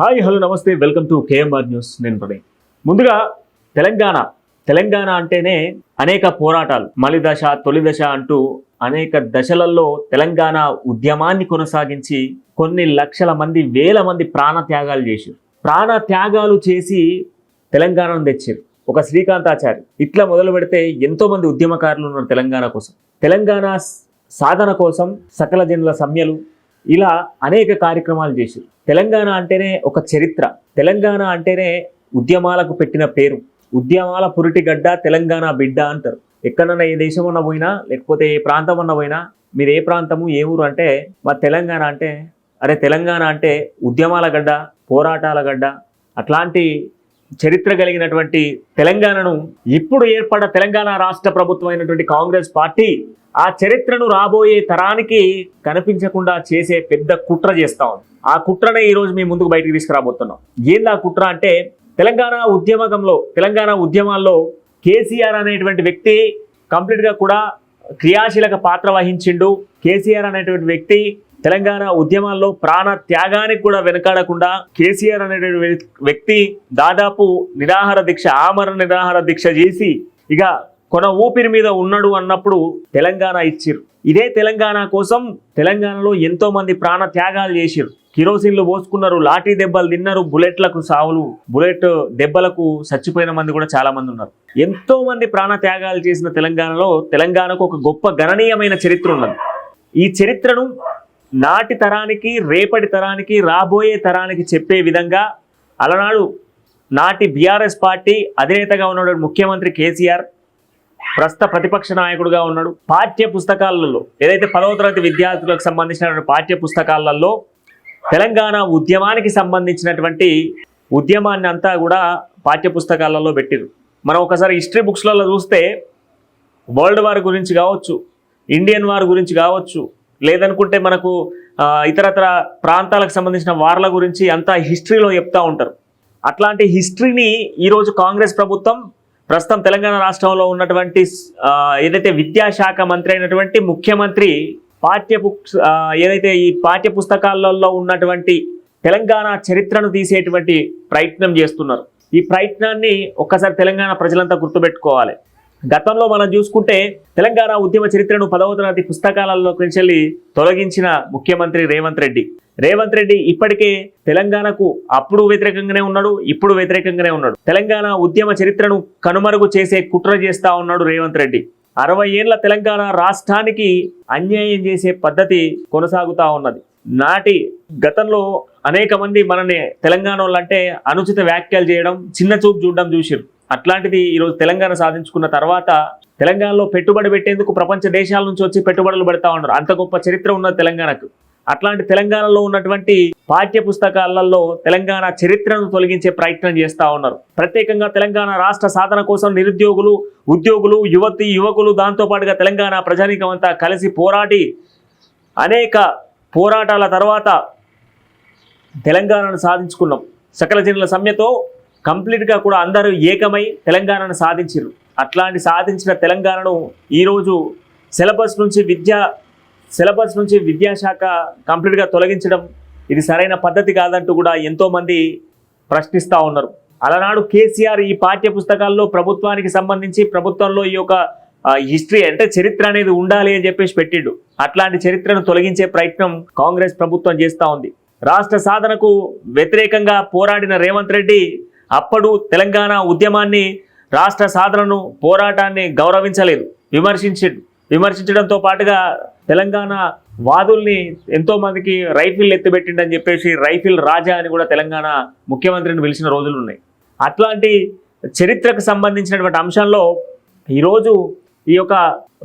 Hi hello నమస్తే welcome to KMR news. నేను ప్రణయ్ ముందుగా తెలంగాణ. తెలంగాణ అంటేనే అనేక పోరాటాలు. మలి దశ తొలి దశ అంటూ అనేక దశలలో తెలంగాణ ఉద్యమాన్ని కొనసాగించి కొన్ని లక్షల మంది వేల మంది ప్రాణ త్యాగాలు చేశారు. ప్రాణ త్యాగాలు చేసి తెలంగాణను తెచ్చారు. ఒక శ్రీకాంతాచారి. ఇట్లా మొదలు పెడితే ఎంతోమంది ఉద్యమకారులు ఉన్నారు తెలంగాణ కోసం. తెలంగాణ సాధన కోసం సకల జనుల సమ్యలు ఇలా అనేక కార్యక్రమాలు చేశారు. తెలంగాణ అంటేనే ఒక చరిత్ర. తెలంగాణ అంటేనే ఉద్యమాలకు పెట్టిన పేరు. ఉద్యమాల పురిటిగడ్డ తెలంగాణ బిడ్డ అంటారు. ఎక్కడన్నా ఏ దేశం అన్న పోయినా లేకపోతే ఏ ప్రాంతం అన్న పోయినా మీరు ఏ ప్రాంతము ఏ ఊరు అంటే మా తెలంగాణ అంటే అరే తెలంగాణ అంటే ఉద్యమాల గడ్డ పోరాటాల గడ్డ అట్లాంటి చరిత్ర కలిగినటువంటి తెలంగాణను ఇప్పుడు ఏర్పడ్డ తెలంగాణ రాష్ట్ర ప్రభుత్వమైనటువంటి కాంగ్రెస్ పార్టీ ఆ చరిత్రను రాబోయే తరానికి కనిపించకుండా చేసే పెద్ద కుట్ర చేస్తా ఉంది. ఆ కుట్రనే ఈరోజు మీ ముందుకు బయటకు తీసుకురాబోతున్నాం. ఏంది ఆ కుట్ర అంటే తెలంగాణ ఉద్యమకంలో తెలంగాణ ఉద్యమాల్లో కేసీఆర్ అనేటువంటి వ్యక్తి కంప్లీట్గా కూడా క్రియాశీలక పాత్ర వహించిండు. కేసీఆర్ అనేటువంటి వ్యక్తి తెలంగాణ ఉద్యమాల్లో ప్రాణ త్యాగానికి కూడా వెనకాడకుండా కేసీఆర్ అనేటువంటి వ్యక్తి దాదాపు నిరాహార దీక్ష ఆమరణ నిరాహార దీక్ష చేసి ఇక కొన ఊపిరి మీద ఉన్నాడు అన్నప్పుడు తెలంగాణ ఇచ్చిర్రు. ఇదే తెలంగాణ కోసం తెలంగాణలో ఎంతో మంది ప్రాణ త్యాగాలు చేసిర్రు. కిరోసిన్లు పోసుకున్నారు లాఠీ దెబ్బలు తిన్నారు బుల్లెట్లకు సావులు బుల్లెట్ దెబ్బలకు చచ్చిపోయిన మంది కూడా చాలా మంది ఉన్నారు. ఎంతో మంది ప్రాణ త్యాగాలు చేసిన తెలంగాణలో తెలంగాణకు ఒక గొప్ప గణనీయమైన చరిత్ర ఉన్నది. ఈ చరిత్రను నాటి తరానికి రేపటి తరానికి రాబోయే తరానికి చెప్పే విధంగా అలనాడు నాటి బీఆర్ఎస్ పార్టీ అధినేతగా ఉన్నాడు ముఖ్యమంత్రి కేసీఆర్ ప్రస్తుత ప్రతిపక్ష నాయకుడుగా ఉన్నాడు. పాఠ్య పుస్తకాలలో ఏదైతే పదవ తరగతి విద్యార్థులకు సంబంధించిన పాఠ్య పుస్తకాలలో తెలంగాణ ఉద్యమానికి సంబంధించినటువంటి ఉద్యమాన్ని అంతా కూడా పాఠ్య పుస్తకాలలో పెట్టిరు. మనం ఒకసారి హిస్టరీ బుక్స్లలో చూస్తే వరల్డ్ వార్ గురించి కావచ్చు ఇండియన్ వార్ గురించి కావచ్చు లేదనుకుంటే మనకు ఇతరతర ప్రాంతాలకు సంబంధించిన వార్ల గురించి అంతా హిస్టరీలో చెప్తూ ఉంటారు. అట్లాంటి హిస్టరీని ఈరోజు కాంగ్రెస్ ప్రభుత్వం ప్రస్తుతం తెలంగాణ రాష్ట్రంలో ఉన్నటువంటి ఏదైతే విద్యాశాఖ మంత్రి అయినటువంటి ముఖ్యమంత్రి పాఠ్య ఏదైతే ఈ పాఠ్య పుస్తకాలలో ఉన్నటువంటి తెలంగాణ చరిత్రను తీసేటువంటి ప్రయత్నం చేస్తున్నారు. ఈ ప్రయత్నాన్ని ఒక్కసారి తెలంగాణ ప్రజలంతా గుర్తుపెట్టుకోవాలి. గతంలో మనం చూసుకుంటే తెలంగాణ ఉద్యమ చరిత్రను పదవ తరగతి పుస్తకాలలోకి వెళ్ళి తొలగించిన ముఖ్యమంత్రి రేవంత్ రెడ్డి. రేవంత్ రెడ్డి ఇప్పటికే తెలంగాణకు అప్పుడు వ్యతిరేకంగానే ఉన్నాడు ఇప్పుడు వ్యతిరేకంగానే ఉన్నాడు. తెలంగాణ ఉద్యమ చరిత్రను కనుమరుగు చేసే కుట్ర చేస్తా ఉన్నాడు రేవంత్ రెడ్డి. అరవై ఏళ్ళ తెలంగాణ రాష్ట్రానికి అన్యాయం చేసే పద్ధతి కొనసాగుతా ఉన్నది. నాటి గతంలో అనేక మంది మనని తెలంగాణ వాళ్ళంటే అనుచిత వ్యాఖ్యలు చేయడం చిన్న చూపు చూడడం చూసిరు అట్లాంటిది ఈరోజు తెలంగాణ సాధించుకున్న తర్వాత తెలంగాణలో పెట్టుబడి పెట్టేందుకు ప్రపంచ దేశాల నుంచి వచ్చి పెట్టుబడులు పెడతా ఉన్నారు. అంత గొప్ప చరిత్ర ఉన్నది తెలంగాణకు. అట్లాంటి తెలంగాణలో ఉన్నటువంటి పాఠ్య పుస్తకాలలో తెలంగాణ చరిత్రను తొలగించే ప్రయత్నం చేస్తూ ఉన్నారు. ప్రత్యేకంగా తెలంగాణ రాష్ట్ర సాధన కోసం నిరుద్యోగులు ఉద్యోగులు యువతి యువకులు దాంతోపాటుగా తెలంగాణ ప్రజానీకం అంతా కలిసి పోరాటి అనేక పోరాటాల తర్వాత తెలంగాణను సాధించుకున్నాం. సకల జనుల సమ్యతో కంప్లీట్గా కూడా అందరూ ఏకమై తెలంగాణను సాధించారు అట్లాంటి సాధించిన తెలంగాణను ఈరోజు సిలబస్ నుంచి విద్యా సిలబస్ నుంచి విద్యాశాఖ కంప్లీట్గా తొలగించడం ఇది సరైన పద్ధతి కాదంటూ కూడా ఎంతోమంది ప్రశ్నిస్తూ ఉన్నారు. అలనాడు కేసీఆర్ ఈ పాఠ్య పుస్తకాల్లో ప్రభుత్వానికి సంబంధించి ప్రభుత్వంలో ఈ యొక్క హిస్టరీ అంటే చరిత్ర అనేది ఉండాలి అని చెప్పేసి పెట్టిండు. అట్లాంటి చరిత్రను తొలగించే ప్రయత్నం కాంగ్రెస్ ప్రభుత్వం చేస్తూ ఉంది. రాష్ట్ర సాధనకు వ్యతిరేకంగా పోరాడిన రేవంత్ రెడ్డి అప్పుడు తెలంగాణ ఉద్యమాన్ని రాష్ట్ర సాధనను పోరాటాన్ని గౌరవించలేదు. విమర్శించి విమర్శించడంతో పాటుగా తెలంగాణ వాదుల్ని ఎంతో మందికి రైఫిల్ ఎత్తిపెట్టిండని చెప్పేసి రైఫిల్ రాజా అని కూడా తెలంగాణ ముఖ్యమంత్రిని పిలిచిన రోజులు ఉన్నాయి అట్లాంటి చరిత్రకు సంబంధించినటువంటి అంశంలో ఈరోజు ఈ యొక్క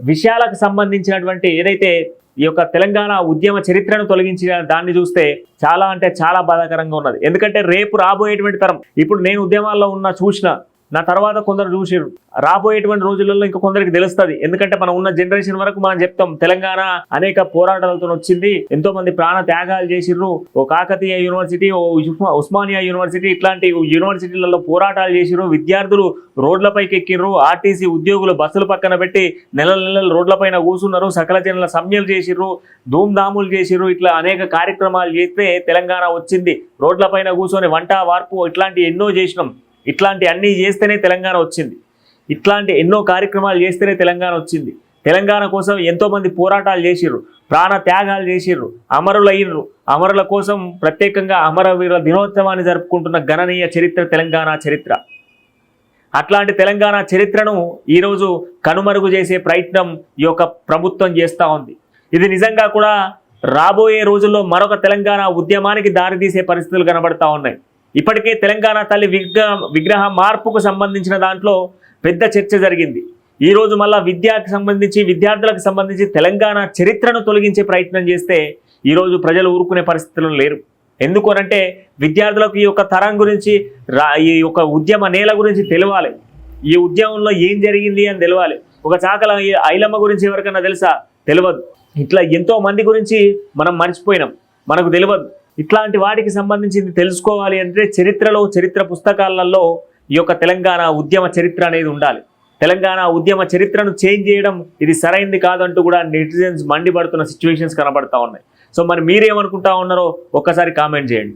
విషయాలకు సంబంధించినటువంటి ఏదైతే ఈ యొక్క తెలంగాణ ఉద్యమ చరిత్రను తొలగించిన దాన్ని చూస్తే చాలా అంటే చాలా బాధాకరంగా ఉన్నది. ఎందుకంటే రేపు రాబోయేటువంటి తరం ఇప్పుడు నేను ఉద్యమాల్లో ఉన్న చూసిన నా తర్వాత కొందరు చూసిర్రు. రాబోయేటువంటి రోజులలో ఇంకా కొందరికి తెలుస్తుంది. ఎందుకంటే మనం ఉన్న జనరేషన్ వరకు మనం చెప్తాం తెలంగాణ అనేక పోరాటాలతో వచ్చింది ఎంతో మంది ప్రాణ త్యాగాలు చేసిర్రు. ఓ కాకతీయ యూనివర్సిటీ ఓ ఉస్మానియా యూనివర్సిటీ ఇట్లాంటి యూనివర్సిటీలలో పోరాటాలు చేసిర్రు. విద్యార్థులు రోడ్లపైకి ఎక్కిర్రు ఆర్టీసీ ఉద్యోగులు బస్సులు పక్కన పెట్టి నెలల నెలలు రోడ్లపైన కూర్చున్నారు. సకల జనుల సమ్మెలు చేసిర్రు ధూమ్ధాములు చేసిర్రు. ఇట్లా అనేక కార్యక్రమాలు చేస్తే తెలంగాణ వచ్చింది. రోడ్లపైన కూర్చొని వంట వార్పు ఇట్లాంటి ఎన్నో చేసినాం. ఇట్లాంటి అన్నీ చేస్తేనే తెలంగాణ వచ్చింది. ఇట్లాంటి ఎన్నో కార్యక్రమాలు చేస్తేనే తెలంగాణ వచ్చింది. తెలంగాణ కోసం ఎంతో మంది పోరాటాలు చేసిర్రు. ప్రాణ త్యాగాలు చేసిర్రు. అమరులయ్యిర్రు అమరుల కోసం ప్రత్యేకంగా అమరవీరుల దినోత్సవాన్ని జరుపుకుంటున్న గణనీయ చరిత్ర తెలంగాణ చరిత్ర. అట్లాంటి తెలంగాణ చరిత్రను ఈరోజు కనుమరుగు చేసే ప్రయత్నం ఈ యొక్క ప్రభుత్వం చేస్తూ ఉంది. ఇది నిజంగా కూడా రాబోయే రోజుల్లో మరొక తెలంగాణ ఉద్యమానికి దారితీసే పరిస్థితులు కనబడతా ఉన్నాయి. ఇప్పటికే తెలంగాణ తల్లి విగ్రహ విగ్రహ మార్పుకు సంబంధించిన దాంట్లో పెద్ద చర్చ జరిగింది. ఈరోజు మళ్ళీ మళ్ళా విద్యకు సంబంధించి విద్యార్థులకు సంబంధించి తెలంగాణ చరిత్రను తొలగించే ప్రయత్నం చేస్తే ఈరోజు ప్రజలు ఊరుకునే పరిస్థితులు లేరు. ఎందుకు అనంటే విద్యార్థులకు ఈ యొక్క తరం గురించి రా ఈ యొక్క ఉద్యమ నేల గురించి తెలియాలి ఈ ఉద్యమంలో ఏం జరిగింది అని తెలియాలి ఒక చాకల ఐలమ్మ గురించి ఎవరికైనా తెలుసా? తెలియదు ఇట్లా ఎంతో మంది గురించి మనం మర్చిపోయినాం. మనకు తెలియదు ఇట్లాంటి వాటికి సంబంధించింది తెలుసుకోవాలి అంటే చరిత్రలో చరిత్ర పుస్తకాలలో ఈ యొక్క తెలంగాణ ఉద్యమ చరిత్ర అనేది ఉండాలి. తెలంగాణ ఉద్యమ చరిత్రను చేంజ్ చేయడం ఇది సరైంది కాదంటూ కూడా నెటిజన్స్ మండిపడుతున్న సిచ్యువేషన్స్ కనబడతా ఉన్నాయి. సో మరి మీరేమనుకుంటా ఉన్నారో ఒక్కసారి కామెంట్ చేయండి.